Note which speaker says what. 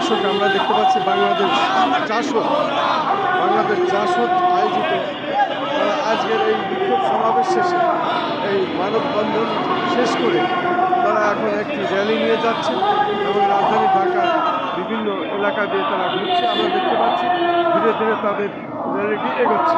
Speaker 1: দর্শক আমরা দেখতে পাচ্ছি বাংলাদেশ চাষত বাংলাদেশ চাষত আয়োজিত আজকের এই সমাবেশ শেষে এই মানববন্ধন শেষ করে তারা এখন একটি র্যালি নিয়ে যাচ্ছে এবং রাজধানী ঢাকার বিভিন্ন এলাকা দিয়ে তারা ঘুরছে। আমরা দেখতে পাচ্ছি, ধীরে ধীরে তাদের র্যালিটি এগোচ্ছে।